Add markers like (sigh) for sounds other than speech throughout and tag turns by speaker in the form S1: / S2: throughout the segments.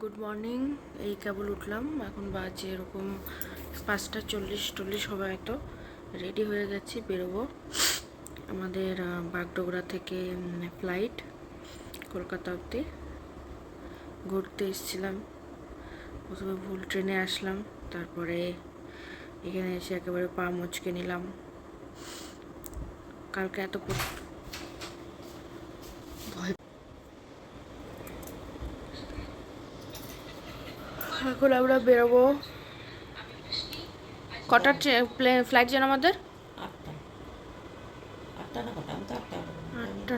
S1: Good morning এই কেবল উঠলাম। এখন বাজে এরকম পাঁচটা চল্লিশ টল্লিশ হবে হয়তো। রেডি হয়ে গেছি, বেরোবো। আমাদের বাগডোগরা থেকে ফ্লাইট কলকাতা অবধি। ঘুরতে এসেছিলাম। প্রথমে ভুল ট্রেনে আসলাম। তারপরে এখানে এসে একেবারে পা মুচকে নিলাম। কালকে এত প্র- ভয় এখন আমরা বেরোবো। কটা প্লেন ফ্লাইট যেন আমাদের?
S2: আটটা।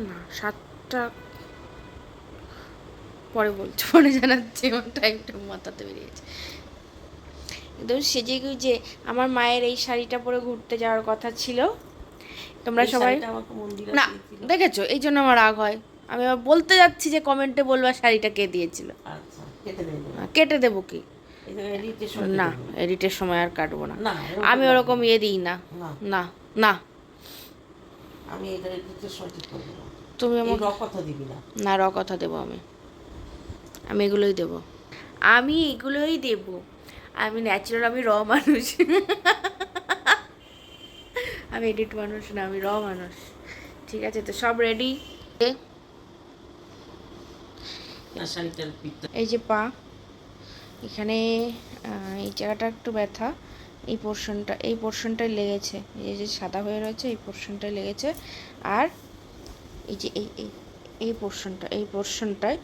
S2: না
S1: সাতটা। পরে বলছি পরে জানাচ্ছি আমার টাইমটা মাথাতে বেরিয়েছে। একদম সেজে গুজে আমার মায়ের এই শাড়িটা পরে ঘুরতে যাওয়ার কথা ছিল। তোমরা সবাই না দেখেছ? এই জন্য আমার রাগ হয়। আমি বলতে যাচ্ছি যে কমেন্টে বলবা শাড়িটা কে দিয়েছিল।
S2: আচ্ছা। কেটে দেবো।
S1: কি? না এডিটের সময় আর কাটবো না। আমি ওরকম ইয়ে দিই না।
S2: না।
S1: না
S2: আমি এটা এডিটের সময় ঠিক করে
S1: তুমি আমাকে
S2: র কথা দিবি না।
S1: না র কথা দেবো আমি। আমি এগুলোই দেব। আমি এগুলোই দেব। আমি ন্যাচারাল আমি র মানুষ। (laughs) আমি এডিট মানুষ না আমি র মানুষ। ঠিক আছে তো সব রেডি এই যে পা, এখানে এই জায়গাটা একটু ব্যথা, এই পোর্শনটা এই পোর্শনটাই লেগেছে। এই যে সাদা হয়ে রয়েছে, এই পোর্শনটাই লেগেছে। আর এই যে এই এই এই পোর্শনটা এই পোর্শনটায়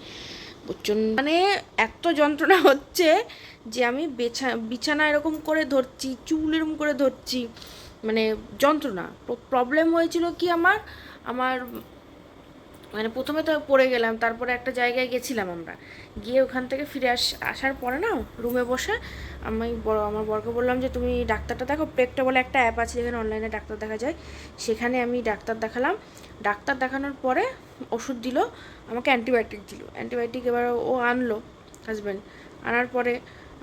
S1: প্রচণ্ড মানে এত যন্ত্রণা হচ্ছে যে আমি বেছা, বিছানা এরকম করে ধরছি, চুল এরকম করে ধরছি মানে যন্ত্রণা। প্রবলেম হয়েছিল কি আমার? আমার মানে প্রথমে তো পড়ে গেলাম, তারপরে একটা জায়গায় গেছিলাম আমরা। গিয়ে ওখান থেকে ফিরে আস, আসার পরে না, রুমে বসে আমি বড় আমার বরকে বললাম যে, তুমি ডাক্তারটা দেখো প্রেকটা বলে একটা অ্যাপ আছে যেখানে অনলাইনে ডাক্তার দেখা যায়। সেখানে আমি ডাক্তার দেখালাম। ডাক্তার দেখানোর পরে ওষুধ দিল, আমাকে অ্যান্টিবায়োটিক দিল। অ্যান্টিবায়োটিক এবার ও আনলো হাজব্যান্ড আনার পরে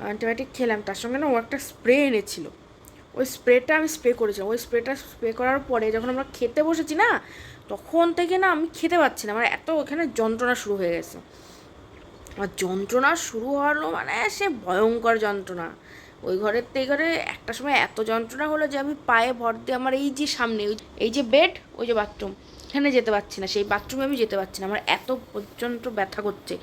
S1: অ্যান্টিবায়োটিক খেলাম। তার সঙ্গে না ও একটা স্প্রে এনেছিল। ওই স্প্রেটা আমি স্প্রে করেছিলাম। ওই স্প্রেটা স্প্রে করার পরে যখন আমরা খেতে বসেছি না তখন থেকে না আমি খেতে পারছি না। আমার এত ওখানে যন্ত্রণা শুরু হয়ে গেছে। আর যন্ত্রণা শুরু হলো মানে সে ভয়ঙ্কর যন্ত্রণা। ওই ঘরের থেকে এই ঘরে একটা সময় এত যন্ত্রণা হলো যে আমি পায়ে ভর দিয়ে আমার এই যে সামনে এই যে বেড ওই যে বাথরুম এখানে যেতে পারছি না। সেই বাথরুমে আমি যেতে পারছি না। আমার এত পর্যন্ত ব্যথা করছে।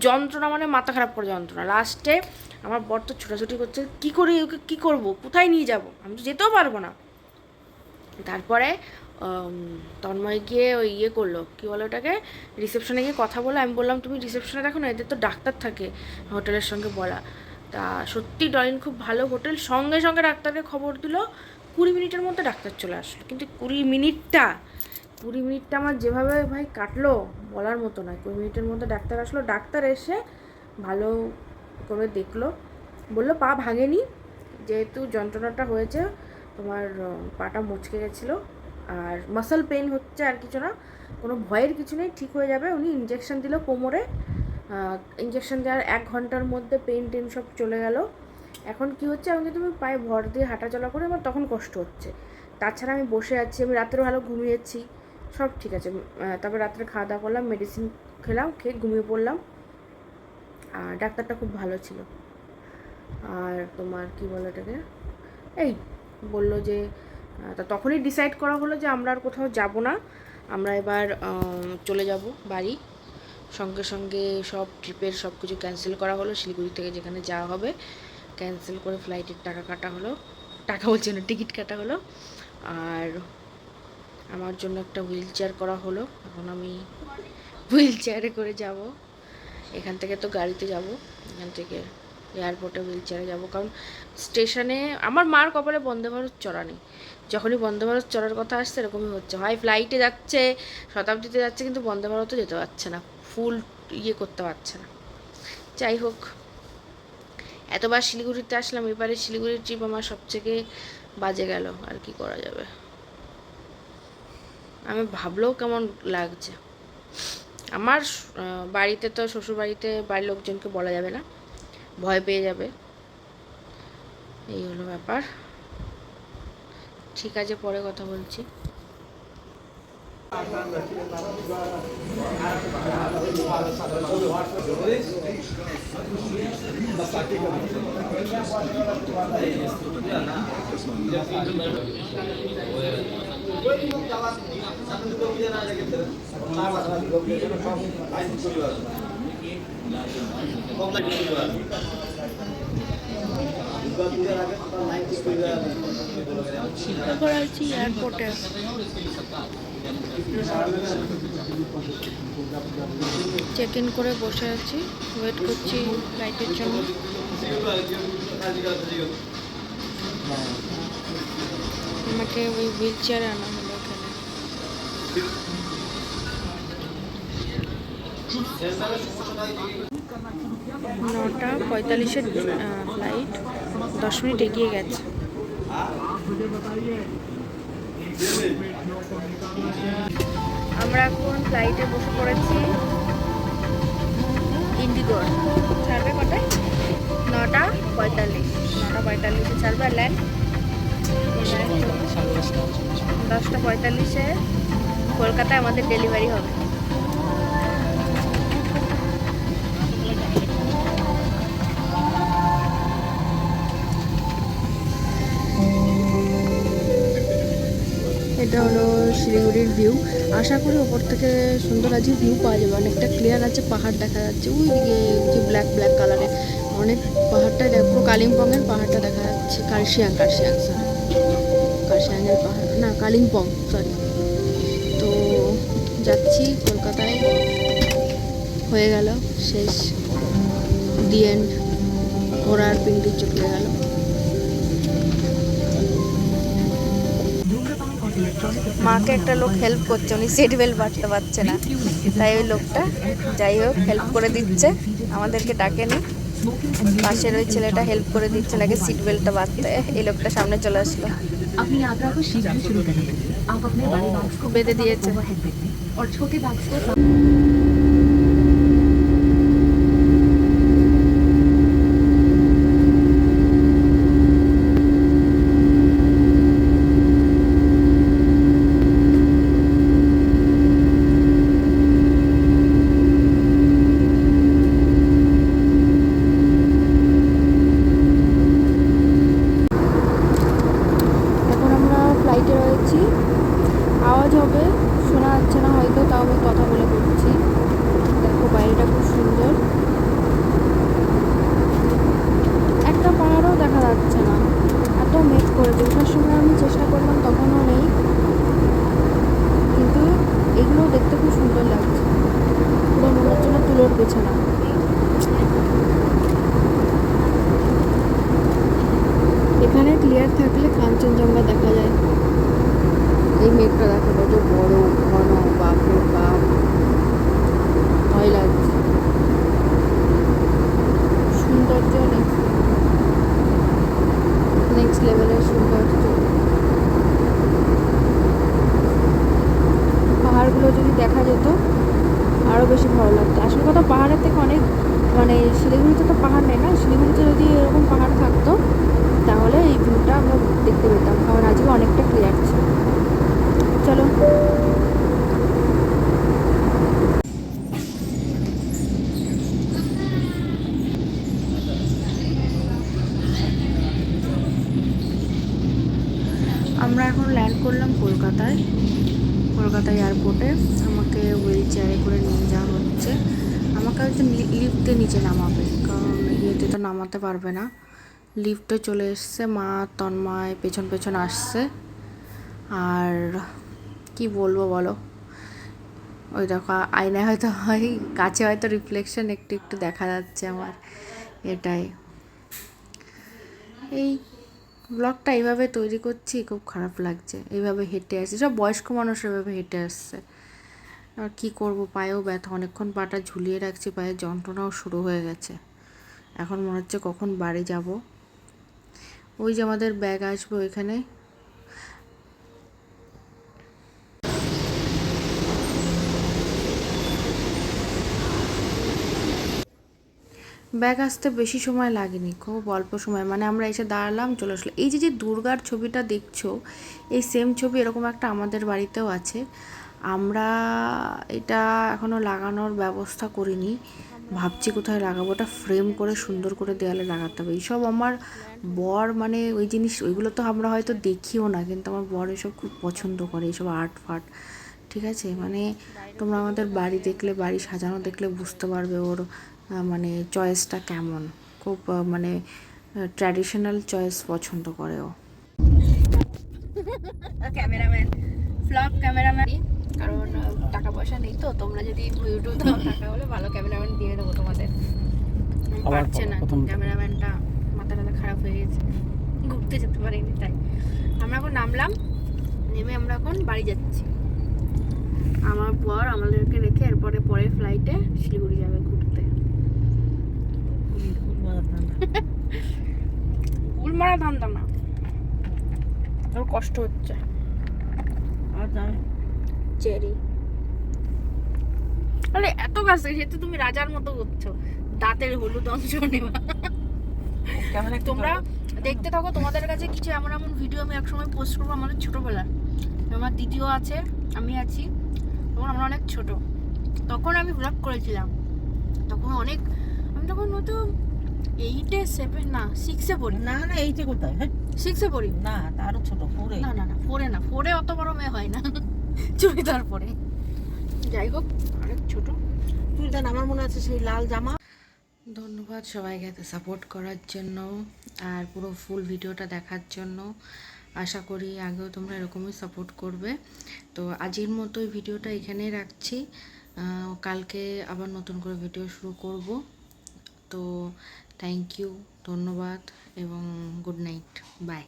S1: যন্ত্রণা মানে মাথা খারাপ করে যন্ত্রণা। লাস্টে আমার বর তো ছোটাছুটি করছে, কী করি ওকে, কী করব? কোথায় নিয়ে যাব? আমি তো যেতেও পারব না। তারপরে তন্ময় গিয়ে ওই ইয়ে করল, কী বলো ওটাকে? রিসেপশনে গিয়ে কথা বলে, আমি বললাম, তুমি রিসেপশনে দেখো না, এদের তো ডাক্তার থাকে হোটেলের সঙ্গে বলা। তা সত্যি ডলিন খুব ভালো হোটেল, সঙ্গে সঙ্গে ডাক্তারকে খবর দিল, কুড়ি মিনিটের মধ্যে ডাক্তার চলে আসলো। কিন্তু কুড়ি মিনিটটা কুড়ি মিনিটটা আমার যেভাবে ভাই কাটলো, বলার মতো নয়। কুড়ি মিনিটের মধ্যে ডাক্তার আসলো, ডাক্তার এসে ভালো করে দেখল, বলল, পা ভাঙেনি, যেহেতু যন্ত্রণাটা হয়েছে, তোমার পাটা মুচকে গেছিল। আর মাসল পেন হচ্ছে আর কিছু না, কোনো ভয়ের কিছু নেই, ঠিক হয়ে যাবে। উনি ইঞ্জেকশন দিল কোমরে ইঞ্জেকশন দেওয়ার এক ঘণ্টার মধ্যে পেন টেন সব চলে গেল। এখন কি হচ্ছে, আমাকে তুমি পায়ে ভর দিয়ে হাঁটাচলা করে, আমার তখন কষ্ট হচ্ছে। তাছাড়া আমি বসে আছি, আমি রাত্রে ভালো ঘুমিয়েছি, সব ঠিক আছে। তারপর রাত্রে খাওয়া দাওয়া করলাম মেডিসিন খেলাম, খেয়ে ঘুমিয়ে পড়লাম। আর ডাক্তারটা খুব ভালো ছিল। আর তোমার কি বলে এটাকে এই, বলল যে তা তখনই ডিসাইড করা হলো যে আমরা আর কোথাও যাব না। আমরা এবার চলে যাব বাড়ি। সঙ্গে সঙ্গে সব ট্রিপের সব কিছু ক্যান্সেল করা হলো। শিলিগুড়ি থেকে যেখানে যাওয়া হবে ক্যান্সেল করে ফ্লাইটের টাকা কাটা হলো। টাকা বলছে না টিকিট কাটা হলো। আর আমার জন্য একটা হুইল চেয়ার করা হলো। এখন আমি হুইল চেয়ারে করে যাব। এখান থেকে তো গাড়িতে যাব। এখান থেকে এয়ারপোর্টে হুইল চেয়ারে যাব। কারণ স্টেশনে আমার মার কপালে বন্দে ভারত চড়া নেই। যখনই বন্দে ভারত চড়ার কথা আসছে, এরকমই হচ্ছে। হয় ফ্লাইটে যাচ্ছে, শতাব্দীতে যাচ্ছে, কিন্তু বন্দে ভারতও যেতে পারছে না। ফুল ইয়ে করতে পারছে না। যাই হোক, এতবার শিলিগুড়িতে আসলাম, এবারে শিলিগুড়ির ট্রিপ আমার সবথেকে বাজে গেল, আর কি করা যাবে? আমি ভাবলেও কেমন লাগছে। আমার বাড়িতে তো শ্বশুর বাড়িতে বাড়ির লোকজনকে বলা যাবে না। ভয় পেয়ে যাবে। এই হলো ব্যাপার। ঠিক আছে পরে কথা বলছি। চেক ইন করে বসে আছি ওয়েট করছি ফ্লাইটের জন্য আমাকে ওই হুইল চেয়ারে আনা হলো এখানে নটা পঁয়তাল্লিশের ফ্লাইট দশ মিনিট এগিয়ে গেছে। আমরা এখন ফ্লাইটে বসে পড়েছি ইন্ডিগোর। ছাড়বে কটায় নটা পঁয়তাল্লিশ। নটা পঁয়তাল্লিশে ছাড়বে ল্যান্ড দশটা পঁয়তাল্লিশে কলকাতায় আমাদের ডেলিভারি হবে। এটা হলো শিলিগুড়ির ভিউ আশা করি ওপর থেকে সুন্দর আছে ভিউ পাওয়া যাবে। অনেকটা ক্লিয়ার আছে, পাহাড় দেখা যাচ্ছে। ওই দিকে যে ব্ল্যাক ব্ল্যাক কালারের অনেক পাহাড়টা দেখো কালিম্পংয়ের পাহাড়টা দেখা যাচ্ছে। কার্শিয়াং কার্শিয়াং সরি কার্শিয়াংয়ের পাহাড়। না, কালিম্পং সরি তো যাচ্ছি কলকাতায়। হয়ে গেল, শেষ। দি এন্ড ঘোড়ার পিন্ডি চলে গেল। মাকে একটা লোক হেল্প করছে, উনি সিট বেল্ট বাড়তে পারছে না। তাই ওই লোকটা যাই হোক হেল্প করে দিচ্ছে, আমাদেরকে ডাকেনি। পাশের ওই ছেলেটা হেল্প করে দিচ্ছে, নাকি সিট বেল্টটা বাঁধতে। এই লোকটা সামনে চলে আসলো। বেঁধে দিয়েছে। থাকলে কাঞ্চনজঙ্ঘা দেখা যায় এই মেঘটা দেখা কত বড় ঘন বাপরে বাপ ভয় লাগছে সৌন্দর্য নেক্সট লেভেলের সৌন্দর্য পাহাড়গুলো যদি দেখা যেত আরও বেশি ভালো লাগতো আসল কথা পাহাড়ের থেকে অনেক মানে শিলিগুড়িতে তো পাহাড় নেই না শিলিগুড়িতে যদি এরকম পাহাড় থাকতো তাহলে এই ভিউটা আমরা দেখতে পেতাম কারণ আজকে অনেকটা ক্লিয়ার ছিল চলো আমরা এখন ল্যান্ড করলাম কলকাতায় কলকাতা এয়ারপোর্টে আমাকে হুইল চেয়ারে করে নিয়ে যাওয়া হচ্ছে। আমাকে হয়তো লিফটে নিচে নামাবে, কারণ ইয়েতে তো নামাতে পারবে না। লিফটে চলে এসছে মা, তন্ময়, পেছন পেছন আসছে। আর কি বলব বলো? ওই দেখো, আয়নায় হয়তো হয়, কাছে হয়তো রিফ্লেকশন একটু একটু দেখা যাচ্ছে আমার। এটাই। এই ব্লগটা এইভাবে তৈরি করছি, খুব খারাপ লাগছে। এইভাবে হেঁটে আসছি। সব বয়স্ক মানুষ এভাবে হেঁটে আসছে। আর কী করব? পায়েও ব্যথা। অনেকক্ষণ পাটা ঝুলিয়ে রাখছি, পায়ের যন্ত্রণাও শুরু হয়ে গেছে। এখন মনে হচ্ছে কখন বাড়ি যাব। ওই যে আমাদের ব্যাগ আসবে ওইখানে। ব্যাগ আসতে বেশি সময় লাগেনি খুব অল্প সময়। মানে আমরা এসে দাঁড়ালাম, চলে আসলো এই যে যে দুর্গার ছবিটা দেখছ, এই সেম ছবি এরকম একটা আমাদের বাড়িতেও আছে। আমরা এটা এখনও লাগানোর ব্যবস্থা করিনি। ভাবছি কোথায় লাগাবো, ওটা ফ্রেম করে সুন্দর করে দেওয়ালে লাগাতে হবে। এইসব আমার বর মানে ওই জিনিস, ওইগুলো তো আমরা হয়তো দেখিও না, কিন্তু আমার বর এসব খুব পছন্দ করে, এইসব আর্ট ফার্ট ঠিক আছে? মানে তোমরা আমাদের বাড়ি দেখলে, বাড়ি সাজানো দেখলে বুঝতে পারবে ওর মানে চয়েসটা কেমন? খুব মানে ট্র্যাডিশনাল চয়েস পছন্দ করে ও। ক্যামেরাম্যান ফ্লপ ক্যামেরাম্যান কারণ টাকা পয়সা নেই তো তোমরা যদি ইউটিউব দাও টাকা হলে ভালো ক্যামেরাম্যান দিয়ে দেবো তোমাদের। পারছে না। ক্যামেরাম্যানটা মাথা টাথা খারাপ হয়ে গেছে। ঘুরতে যেতে পারিনি তাই। আমরা এখন নামলাম নেমে আমরা এখন বাড়ি যাচ্ছি। আমার পর আমাদেরকে রেখে এরপরে পরে ফ্লাইটে শিলিগুড়ি যাবে ঘুরতে উল মারা ধান্দা না কষ্ট হচ্ছে। চেরি। আরে এত গাছ থেকে তো তুমি রাজার মতো করছ। দাঁতের হলুদ অংশ নেওয়া
S2: কেমন
S1: তোমরা দেখতে থাকো তোমাদের কাছে কিছু এমন এমন ভিডিও আমি একসময় পোস্ট করব আমাদের ছোটবেলার। আমার দিদিও আছে আমি আছি তখন আমরা অনেক ছোট। তখন আমি ব্লগ করেছিলাম। তখন অনেক আমি তখন হয়তো এইটে সেভেন না সিক্সে পড়ি।
S2: না না এইটা কোথায়? হ্যাঁ।
S1: সিক্সে পড়ি।
S2: না তারও ছোট ফোরে
S1: না না না ফোরে না ফোরে অত বড় মেয়ে হয় না। চুড়িদার পরে। যাই হোক অনেক ছোট।
S2: জান আমার মনে আছে সেই লাল জামা।
S1: ধন্যবাদ সবাইকে এত সাপোর্ট করার জন্য আর পুরো ফুল ভিডিওটা দেখার জন্য। আশা করি আগেও তোমরা এরকমই সাপোর্ট করবে। তো আজকের মতো এই ভিডিওটা এখানেই রাখছি। কালকে আবার নতুন করে ভিডিও শুরু করব। তো থ্যাংক ইউ ধন্যবাদ এবং গুড নাইট বাই।